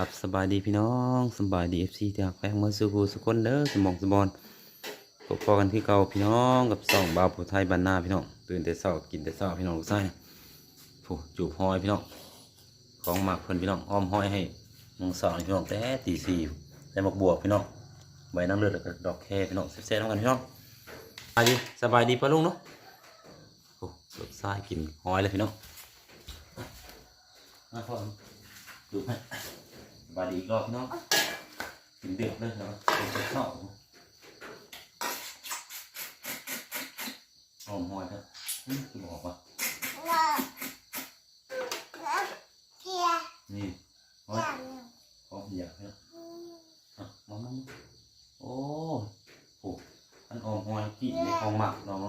ครับสบายดีพี่น้องสบายดีเอฟซีที่หักแพงมื่อสู่สุคนเด้อสมองสมบอลพบกันที่เก่าพี่น้องกับสองบาวผู้ไทยบ้านนาพี่น้องตื่นแต่เช้ากินแต่เช้าพี่น้องลูกไส้ผู้จูบหอยพี่น้องของหมักเพิ่นพี่น้องอ้อมหอยให้มองสองพี่น้องแต่ตีสี่แต่หมกบวกพี่น้องใบน้ำเลือดแล้วก็ดอกแคพี่น้องแซ่บๆน้ำกันพี่น้องสบายดีสบายดีปะลุงเนาะโอ้ลูกไส้กินหอยเลยพี่น้องมาพ่อดูให้ บาดีอีกรอบพี่น้องกินเดือดเลยเนาะเป็นข้าวหอมหอยครับอืมคือบอกว่านี่หอยหอมอยากเนี่ยอะมามามาโอ้โหอันหอมหอยกี่ในของหมักน้อง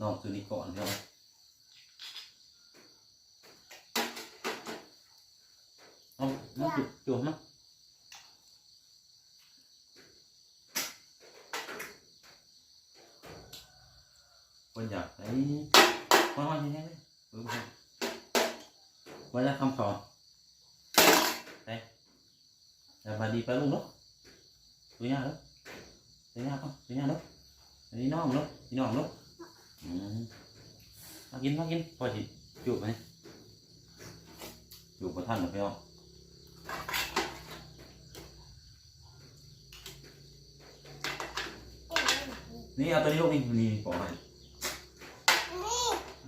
น้องซื้อนี่ก่อนเนาะเอามาจุ่ มจุ่มมาคนอยากไอ้ว่าว่าอย่างนี้เลยเออว่าจะคำสอนไปแต่บาดีไปลุงเนาะตัวยากเ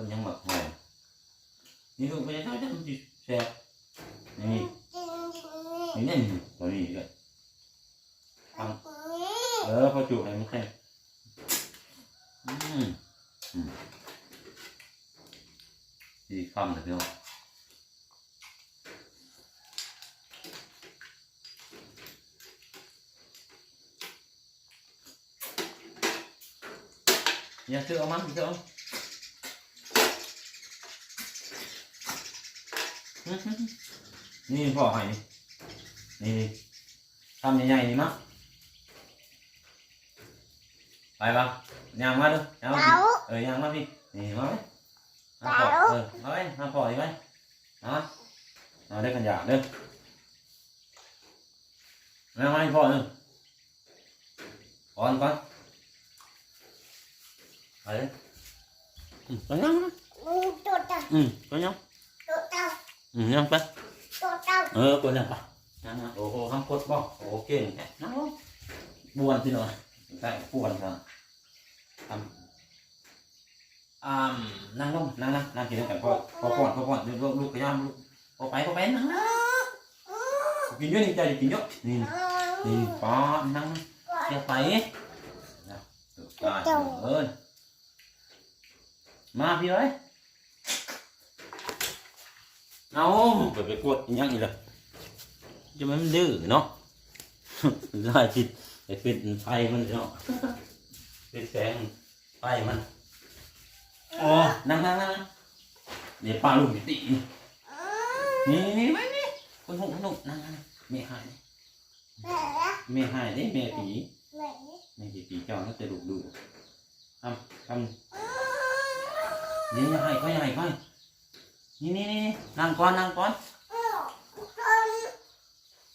กหอยนี่ลูกไปยังไงมันจะแซ่บนี่นี่นี่ตัวนี้เลยเออพอจุให้มันแค่อืมอืมดีคำเลยพี่น้องอย่าเชื่อเอามันเชื่อเอา นี่พ่อให้นี่นี่ทำใหญ่ๆนี่มั้งไปปะยางมาดูยางมาพี่เออยางมาพี่นี่มาไหมมาพ่อเออมาไหมมาพ่อดีไหมมามาได้ขันยาเด้อมามาให้พ่อเด้อก่อนก่อนไปเลยอืมไปยังอืมไปยัง อืมยังไปเออกดยังปะยังนะโอ้โหทำกดบ่โอ้เก่งแค่นั่งลงบวนที่หน่อยใช่บวนครับทำอ่านั่งลงนั่งนั่งนั่งกินกันพอพอป้อนพอป้อนลูกลูกพยายามลูกพอไปพอไปนั่งนะกินเยอะนี่ใจกินเยอะนี่นี่ป้อนนั่งอย่าไปนะได้เอ้ยมาพี่เอ้ย เอาไปไปกดอีกอยังอีกเลยจะมันดื้อเนาะได้จิตไอ้เป็นไฟมันเนาะเป็นแสงไฟมันอ๋อนั่งนั่งนั่งเดี๋ยวป้าลุงตินี่นี่ไม่นี่คนหุคนหุนั่งนั่งแม่หายแม่หายนี่แม่ผีแม่ผีผีเจ้าน่าจะดุดุทำทำนี่ยังไงก็ยังไงก็ นี่นี่นี่นั่งก่อนนั่งก่อน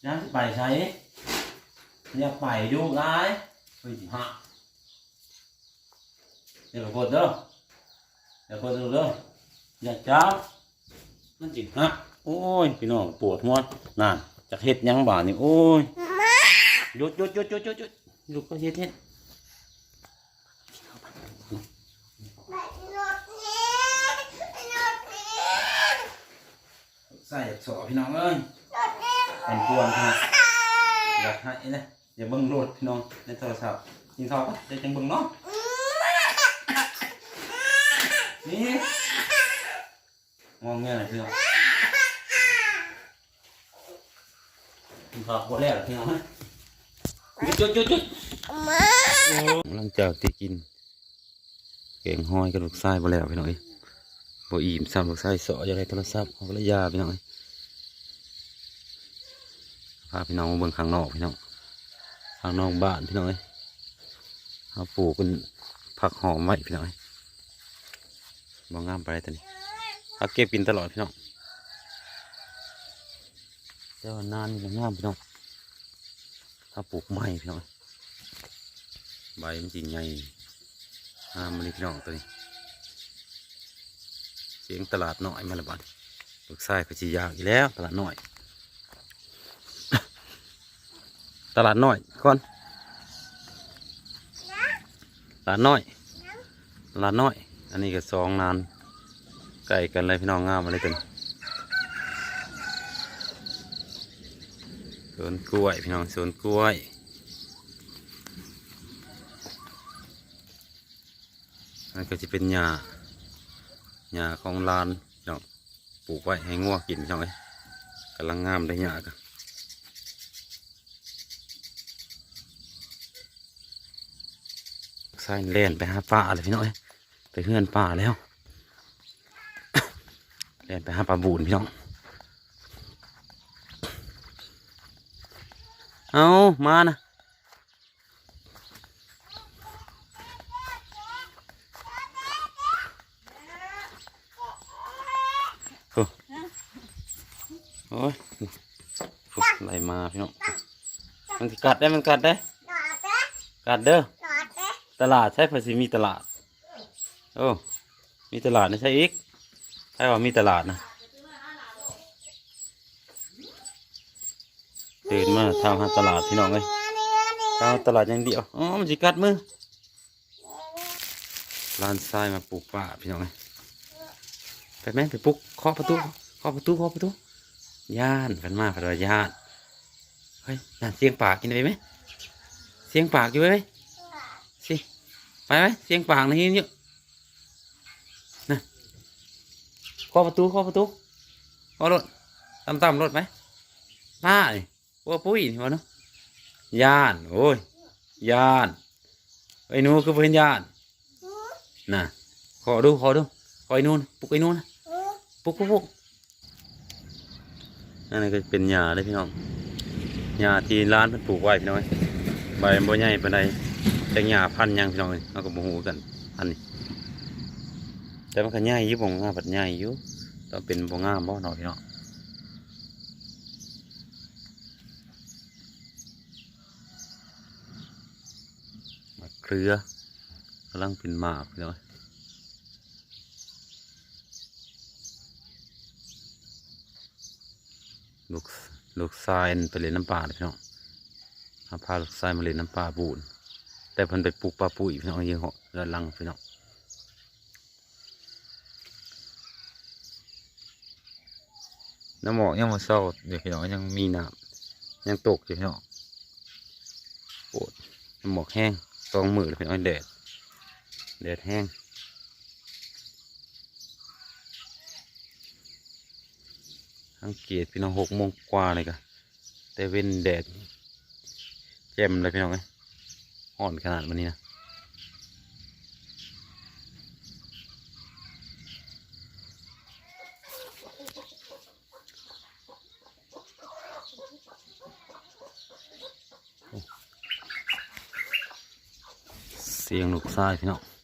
น้ำไปใช้อย่าไปดูร้ายไปสิฮะเดี๋ยวกดเด้อเดี๋ยวกดดูเด้ออย่าจับมันจิฮะโอ้ยพี่น้องปวดหัวนั่นจะเฮ็ดหยังบ่านี่โอ้ยหยุดหยุดหยุดหยุดหยุดหยุดหยุดก็เฮ็ดเฮ็ด ใส่สอพี่น้องเอ้ยเป็นกวนครับอยากให้นะอย่าเบิ่งโหลดพี่น้องในโทรศัพท์กินข้าวปะเดี๋ยวจังเบิ่งเนาะนี่มองเงี้ยหน่อยพี่น้องผักหมดแล้วพี่น้องจุดจุดจุดหลังจากที่กินแกงห้อยกระดูกไส้บ่แล้วพี่น้องเอ้ย บอิ่มซ้ำลูกไส้สอจะได้โทรศัพท์ของภรรยาพี่น้องเอ้ยพาพี่น้องเบิ่งข้างนอกพี่น้องข้างนอกบ้านพี่น้องเอ้าปลูกเป็นผักหอมไว้พี่น้องเอ้ยบ่งามไปเลยตอนนี้เอาเก็บกินตลอดพี่น้องเจ้านานยังงามพี่น้องถ้าปลูกไม้พี่น้องเอ้ยใบมันจริงใหญ่งามมาเลยพี่น้องตัวนี้ เสียงตลาดน้อยมาละบัดลูกชายก็จียากอีกแล้ว ตลาดน้อย ตลาดน้อยก่อนตลาดน้อยตลาดน้อย อันนี้ก็สองนานไก่กันเลยพี่น้องงามมาเลยกันสวนกล้วยพี่น้องสวนกล้วยอันนก็จะเป็นหญ้า หญ้าของลานพี่น้องปลูกไว้ให้งัวกินพี่น้องเอ้ยกำลังงามได้หญ้ากันใส่เล่นไปหาปลาเลยพี่น้องเอ้ยไปเฮือนปลาแล้วเล่นไปหาปลาบูนพี่น้องเอามานะ โอ้ยไหลมาพี่น้องมันกัดได้มันกัดได้ กัดเด้อตลาดใช่ภาษีมีตลาด โอ้มีตลาดนะใช่อีกใช่ว่ามีตลาดนะตื่นมาทำหาตลาดพี่น้องเลยทำตลาดอย่างเดียวอ๋อมันสิกัดมือร้านทรายมาปลูกป่าพี่น้องเลย ไปแม่ไปปลุกเคาะประตูเคาะประตูเคาะประตูย่านกันมาพัดว่าย่านเฮ้ยน่าเสียงปากกินไปไหมเสียงปากอยู่ไหมสิไปไหมเสียงปากนี่เยอะนะเคาะประตูเคาะประตูเคาะรถต่ำต่ำรถไหมมาเลยว่าปุ้ยนี่วะเนาะย่านโอ้ยย่านไอ้นูคือเป็นย่านน่ะขอดูขอดูขอไอ้นู่นปลุกไอ้นู่นนะ ปลุกปลุกปลุกนั่นก็เป็นหญ้าเลยพี่น้องหญ้าที่ร้านเพิ่นปลูกไว้พี่น้องเอ้ยใบมันบ่ใหญ่ปานใดแต่หญ้าพันยังพี่น้องเอ้ยเราก็บ่ฮู้กัน อันนี้ แต่มันก็ใหญ่อยู่บ่งามบัดใหญ่อยู่ต้องเป็นบ่งามบ่เนาะพี่น้องมะเขือกำลังเป็นหมากพี่น้องเอ้ย ลูกลูกทรายไปเล่นน้ำปลาเลยพี่น้องเอาพาลูกทรายมาเล่นน้ำปลาบูนแต่พิ่นไปปลูกปลาปุ๋ยพี่น้องยังเหาะเรือลังพี่น้องน้ำหมอกยังมาเศร้าเดี๋ยวพี่น้องยังมีน้ำยังตกอยู่พี่น้องปวดน้ำหมอกแห้งสองมือเลยพี่น้องแดดแดดแห้ง สังเกตพี่น้องหกโมงกว่าเลยกะแต่เว้นแดดแจ่มเลยพี่น้องเอ้ยอ่อนขนาดมันนี้นะเสียงลูกทรายพี่น้อง